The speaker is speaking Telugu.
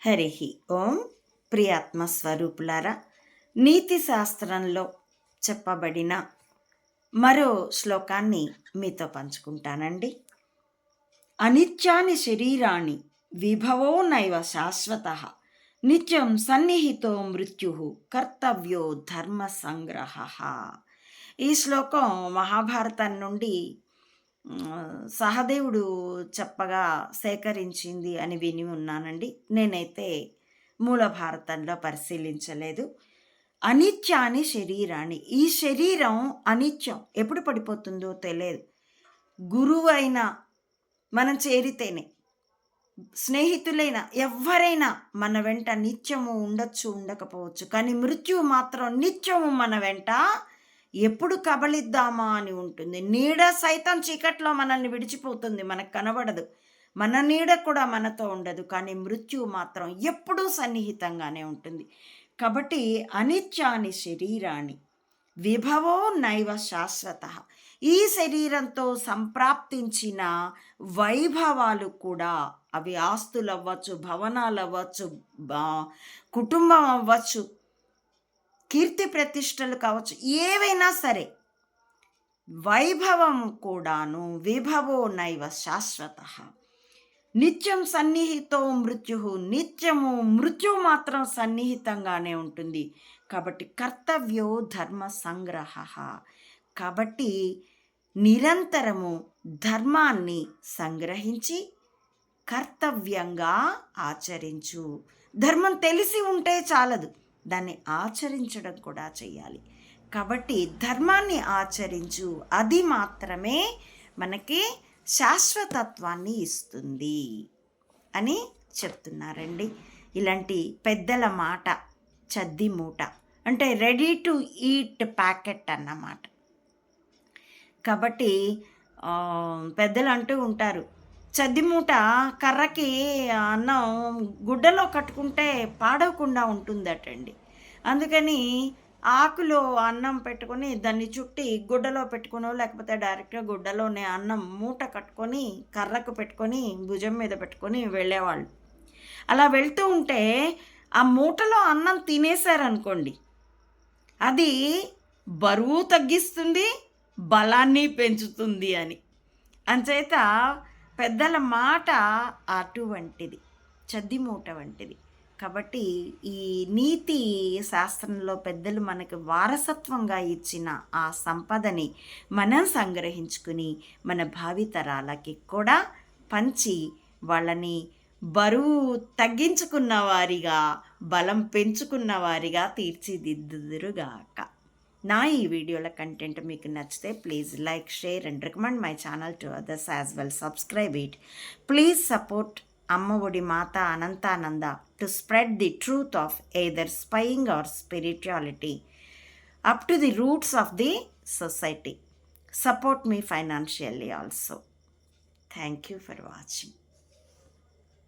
హరి ఓం ప్రియాత్మ స్వరూపులారా నీతి శాస్త్రంలో చెప్పబడిన మరో శ్లోకాన్ని మీతో పంచుకుంటానండి. అనిత్యాని శరీరాణి విభవో నైవ శాశ్వత నిత్యం సన్నిహితో మృత్యు కర్తవ్యో ధర్మ సంగ్రహ. ఈ శ్లోకం మహాభారతం నుండి సహదేవుడు చెప్పగా సేకరించింది అని విని ఉన్నానండి. నేనైతే మూల భారతంలో పరిశీలించలేదు. అనిత్యాని శరీరాన్ని ఈ శరీరం అనిత్యం ఎప్పుడు పడిపోతుందో తెలియదు. గురువు అయినా మనం చేరితేనే స్నేహితులైన ఎవరైనా మన వెంట నిత్యము ఉండొచ్చు ఉండకపోవచ్చు కానీ మృత్యువు మాత్రం నిత్యము మన వెంట ఎప్పుడు కబలిద్దామా అని ఉంటుంది. నీడ సైతం చీకట్లో మనల్ని విడిచిపోతుంది. మనకు కనబడదు. మన నీడ కూడా మనతో ఉండదు. కానీ మృత్యువు మాత్రం ఎప్పుడూ సన్నిహితంగానే ఉంటుంది. కాబట్టి అనిత్యాని శరీరాన్ని విభవో నైవ శాశ్వత. ఈ శరీరంతో సంప్రాప్తించిన వైభవాలు కూడా అవి ఆస్తులు అవ్వచ్చు భవనాలు అవ్వచ్చు కుటుంబం అవ్వచ్చు కీర్తి ప్రతిష్టలు కావచ్చు ఏవైనా సరే వైభవం కూడాను విభవో నైవ శాశ్వత. నిత్యం సన్నిహితో మృత్యు నిత్యము మృత్యు మాత్రం సన్నిహితంగానే ఉంటుంది. కాబట్టి కర్తవ్యో ధర్మ సంగ్రహ. కాబట్టి నిరంతరము ధర్మాన్ని సంగ్రహించి కర్తవ్యంగా ఆచరించు. ధర్మం తెలిసి ఉంటే చాలదు. దాన్ని ఆచరించడం కూడా చేయాలి కాబట్టి ధర్మాన్ని ఆచరించు. అది మాత్రమే మనకి శాశ్వతత్వాన్ని ఇస్తుంది అని చెప్తున్నారండి. ఇలాంటి పెద్దల మాట చద్ది మూట అంటే రెడీ టు ఈట్ ప్యాకెట్ అన్నమాట. కాబట్టి పెద్దలు అంటూ ఉంటారు చద్ది మూట కర్రకి అన్నం గుడ్డలో కట్టుకుంటే పాడవకుండా ఉంటుందటండి. అందుకని ఆకులో అన్నం పెట్టుకొని దాన్ని చుట్టి గుడ్డలో పెట్టుకునో లేకపోతే డైరెక్ట్గా గుడ్డలోనే అన్నం మూట కట్టుకొని కర్రకు పెట్టుకొని భుజం మీద పెట్టుకొని వెళ్ళేవాళ్ళు. అలా వెళ్తూ ఉంటే ఆ మూటలో అన్నం తినేశారనుకోండి అది బరువు తగ్గిస్తుంది బలాన్ని పెంచుతుంది అని. అంచేత పెద్దల మాట అటువంటిది చద్దిమూట వంటిది. కాబట్టి ఈ నీతి శాస్త్రంలో పెద్దలు మనకు వారసత్వంగా ఇచ్చిన ఆ సంపదని మనం సంగ్రహించుకుని మన భావితరాలకి కూడా పంచి వాళ్ళని బరువు తగ్గించుకున్న వారిగా బలం పెంచుకున్న వారిగా తీర్చిదిద్దురుగాక నా ఈ వీడియోల కంటెంట్ మీకు నచ్చితే please like share and recommend my channel to others as well. Subscribe it. Please support Ammavodi Mata Anantananda to spread the truth of either spying or spirituality up to the roots of the society. Support me financially also. Thank you for watching.